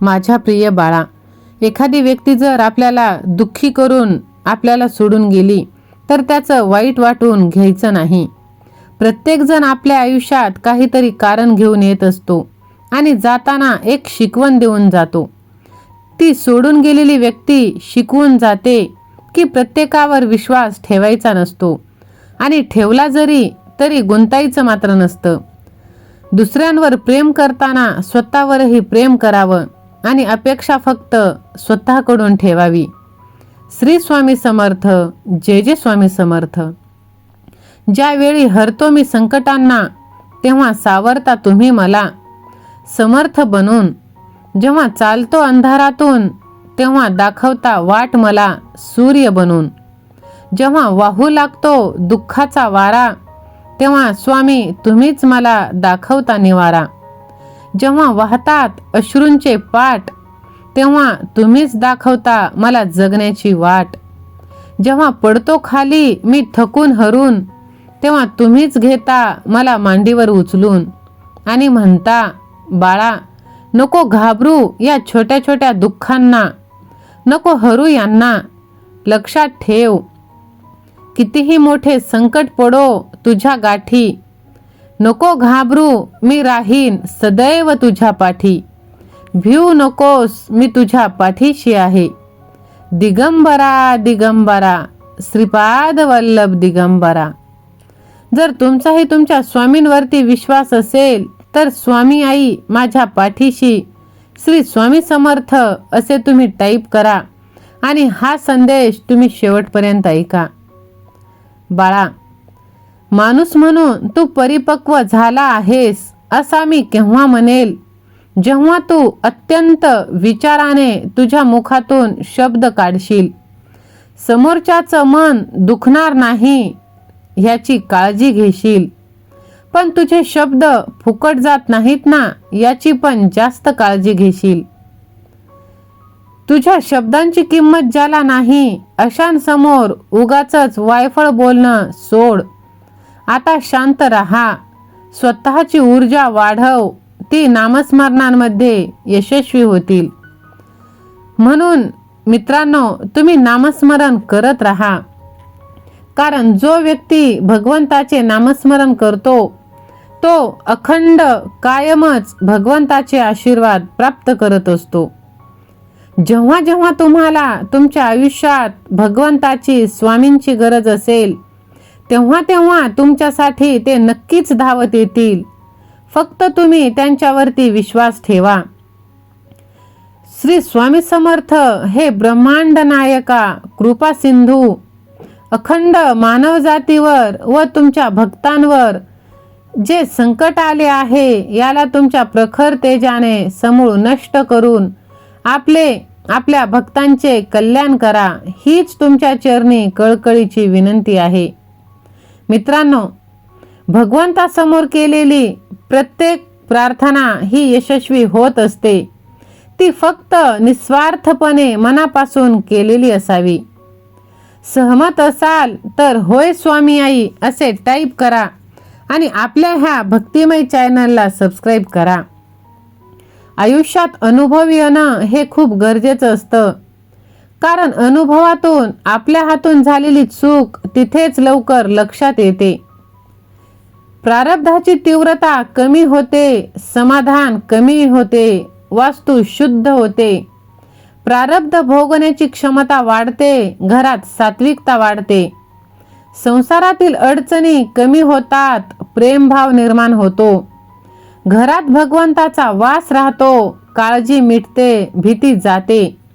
माझ्या प्रिय बाळा एखादी व्यक्ती जर आपल्याला दुःखी करून आपल्याला सोडून गेली तर त्याचं वाईट वाटून घ्यायचं नाही. प्रत्येकजण आपल्या आयुष्यात काहीतरी कारण घेऊन येत असतो आणि जाताना एक शिकवण देऊन जातो. ती सोडून गेलेली व्यक्ती शिकवून जाते की प्रत्येकावर विश्वास ठेवायचा नसतो आणि ठेवला जरी तरी गुंतायचं मात्र नसतं. दुसऱ्यांवर प्रेम करताना स्वतःवरही प्रेम करावं आणि अपेक्षा फक्त स्वतःकडून ठेवावी. श्री स्वामी समर्थ जय जय स्वामी समर्थ. ज्यावेळी हरतो मी संकटांना तेव्हा सावरता तुम्ही मला. समर्थ बनून जेव्हा चालतो अंधारातून तेव्हा दाखवता वाट मला सूर्य बनून. जेव्हा वाहू लागतो दुःखाचा वारा तेव्हा स्वामी तुम्हीच मला दाखवता निवारा. जेव्हा वाहतात अश्रूंचे पाट तेव्हा तुम्हीच दाखवता मला जगण्याची वाट. जेव्हा पडतो खाली मी थकून हरून तेव्हा तुम्हीच घेता मला मांडीवर उचलून आणि म्हणता बाळा नको घाबरू या छोट्या छोट्या दुःखांना नको हरू यांना. लक्षात ठेव. कितीही मोठे संकट पडो तुझ्या गाठी नको घाबरू मी राहीन सदैव तुझ्या पाठी. भिऊ नकोस मी तुझ्या पाठीशी आहे. दिगंबरा दिगंबरा श्रीपाद वल्लभ दिगंबरा. जर तुमचाही तुमच्या स्वामींवरती विश्वास असेल तर स्वामी आई माझ्या पाठीशी. श्री स्वामी समर्थ असे तुम्ही टाईप करा आणि हा संदेश तुम्ही शेवटपर्यंत ऐका. बाळा माणूस म्हणून तू परिपक्व झाला आहेस असा मी केव्हा म्हणेल? जेव्हा तू अत्यंत विचाराने तुझ्या मुखातून शब्द काढशील. समोरच्याचं मन दुखणार नाही ह्याची काळजी घेशील. पण तुझे शब्द फुकट जात नाहीत ना याची पण जास्त काळजी घेशील. तुझ्या शब्दांची किंमत ज्याला नाही अशांसमोर उगाच वायफळ बोलणं सोड. आता शांत रहा. स्वतःची ऊर्जा वाढव. ती नामस्मरणांमध्ये यशस्वी होतील. म्हणून मित्रांनो तुम्ही नामस्मरण करत राहा. कारण जो व्यक्ती भगवंताचे नामस्मरण करतो तो अखंड कायमच भगवंताचे आशीर्वाद प्राप्त करत असतो. जेव्हा जेव्हा तुम्हाला तुमच्या आयुष्यात भगवंताची स्वामींची गरज असेल तेव्हा तेव्हा तुमच्यासाठी ते नक्कीच धावत येतील. फक्त तुम्ही त्यांच्यावरती विश्वास ठेवा. श्री स्वामी समर्थ हे ब्रह्मांड नायका कृपा सिंधू अखंड मानवजातीवर व तुमच्या भक्तांवर जे संकट आले आहे याला तुमच्या प्रखर तेजाने समूळ नष्ट करून आपले आपल्या भक्तांचे कल्याण करा हीच तुमच्या चरणी कळकळीची विनंती आहे. मित्रांनो भगवंतासमोर केलेली प्रत्येक प्रार्थना ही यशस्वी होत असते. ती फक्त निस्वार्थपणे मनापासून केलेली असावी. सहमत असाल तर होय स्वामी आई असे टाईप करा आणि आपल्या ह्या भक्तिमय चॅनलला सबस्क्राईब करा. आयुष्यात अनुभव येणं हे खूप गरजेचं असतं. कारण अनुभवातून आपल्या हातून झालेली चूक तिथेच लवकर लक्षात येते. प्रारब्धाची तीव्रता कमी होते समाधान कमी होते वास्तू शुद्ध होते. प्रारब्ध भोगण्याची क्षमता वाढते घरात सात्विकता वाढते. संसारातील अडचणी कमी होतात प्रेमभाव निर्माण होतो. घरात भगवंताचा वास राहतो काळजी मिटते भीती जाते.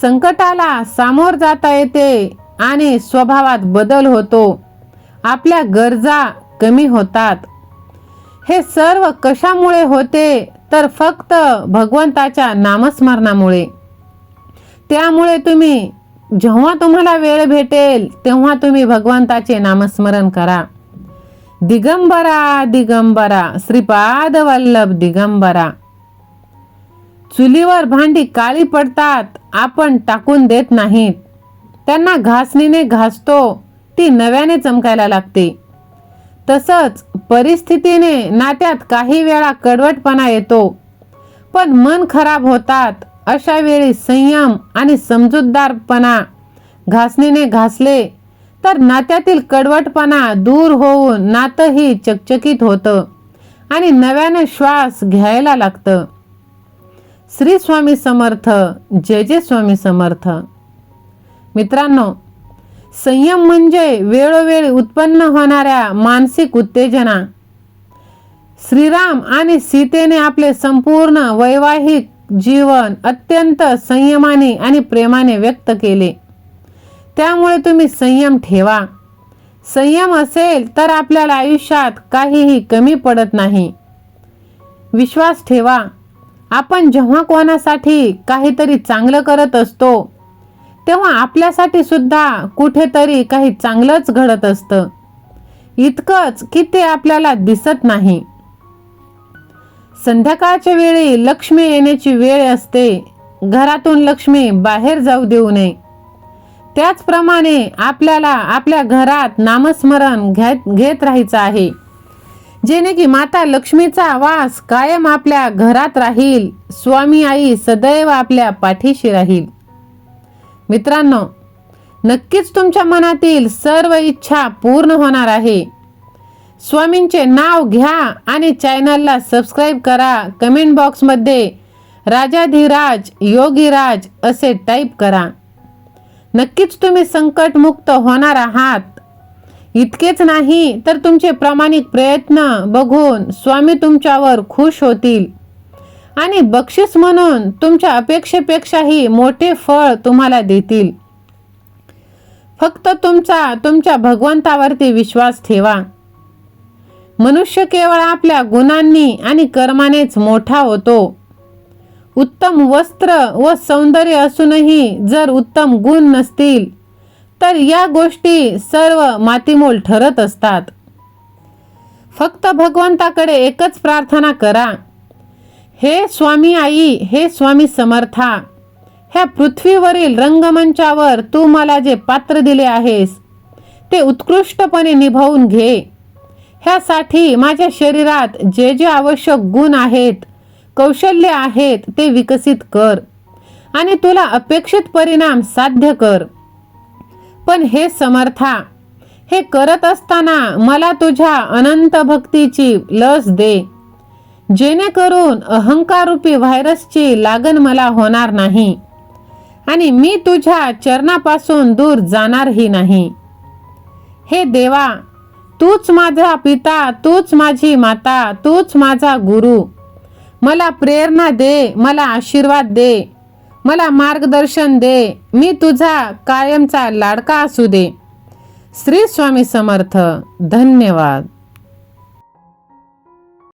संकटाला सामोर जाता येते आणि स्वभावात बदल होतो. आपल्या गरजा कमी होतात. हे सर्व कशामुळे होते? तर फक्त भगवंताच्या नामस्मरणामुळे. त्यामुळे तुम्ही जेव्हा तुम्हाला वेळ भेटेल तेव्हा तुम्ही भगवंताचे नामस्मरण करा. दिगंबरा दिगंबरा श्रीपाद वल्लभ दिगंबरा. चुलीवर भांडी काळी पडतात. आपण टाकून देत नाहीत. त्यांना घासणीने घासतो. ती नव्याने चमकायला लागते. तसंच परिस्थितीने नात्यात काही वेळा कडवटपणा येतो. पण मन खराब होतात. अशा वेळी संयम आणि समजूतदारपणा. घासणीने घासले तर नात्यातील कडवटपणा दूर होऊन नातंही चकचकीत होतं आणि नव्यानं श्वास घ्यायला लागतं. श्री स्वामी समर्थ जय जय स्वामी समर्थ. मित्रांनो संयम म्हणजे वेळोवेळी उत्पन्न होणाऱ्या मानसिक उत्तेजना. श्रीराम आणि सीतेने आपले संपूर्ण वैवाहिक जीवन अत्यंत संयमाने आणि प्रेमाने व्यक्त केले. त्यामुळे तुम्ही संयम ठेवा. संयम असेल तर आपल्याला आयुष्यात काहीही कमी पडत नाही. विश्वास ठेवा. आपण जेव्हा कोणासाठी काहीतरी चांगलं करत असतो तेव्हा आपल्यासाठी सुद्धा कुठेतरी काही चांगलंच घडत असतं. इतकंच की ते आपल्याला दिसत नाही. संध्याकाळच्या वेळी लक्ष्मी येण्याची वेळ असते. घरातून लक्ष्मी बाहेर जाऊ देऊ नये. त्याचप्रमाणे आपल्याला आपल्या घरात नामस्मरण घेत घेत राहायचं आहे. जेणे की माता लक्ष्मीचा वास कायम आपल्या घरात राहील. स्वामी आई सदैव आपल्या पाठीशी राहील. मित्रांनो नक्कीच तुमच्या मनातील सर्व इच्छा पूर्ण होणार आहे. स्वामींचे नाव घ्या आणि चॅनलला सबस्क्राईब करा. कमेंट बॉक्समध्ये राजाधिराज योगीराज असे टाईप करा. नक्कीच तुम्ही संकटमुक्त होणार आहात. इतकेच नाही तर तुमचे प्रामाणिक प्रयत्न बघून स्वामी तुमच्यावर खुश होतील. आणि बक्षीस म्हणून तुमच्या अपेक्षेपेक्षाही मोठे फळ तुम्हाला देतील. फक्त तुमचा तुमच्या भगवंतावरती विश्वास ठेवा. मनुष्य केवळ आपल्या गुणांनी आणि कर्मानेच मोठा होतो. उत्तम वस्त्र व सौंदर्य असूनही जर उत्तम गुण नसतील तर या गोष्टी सर्व मातीमोल ठरत असतात. फक्त भगवंताकडे एकच प्रार्थना करा. हे स्वामी आई हे स्वामी समर्था ह्या पृथ्वीवरील रंगमंचावर तू मला जे पात्र दिले आहेस ते उत्कृष्टपणे निभावून घे. ह्यासाठी माझ्या शरीरात जे जे आवश्यक गुण आहेत कौशल्य आहेत ते विकसित कर आणि तुला अपेक्षित परिणाम साध्य कर. पण हे समर्था हे करत असताना मला तुझ्या अनंत भक्तीची लस दे. जेणेकरून अहंकारूपी व्हायरसची लागण मला होणार नाही आणि मी तुझ्या चरणापासून दूर जाणारही नाही. हे देवा तूच माझा पिता तूच माझी माता तूच माझा गुरु. मला प्रेरणा दे मला आशीर्वाद दे. मला मार्गदर्शन दे. मी तुझा कायमचा लाडका असू दे. श्री स्वामी समर्थ. धन्यवाद.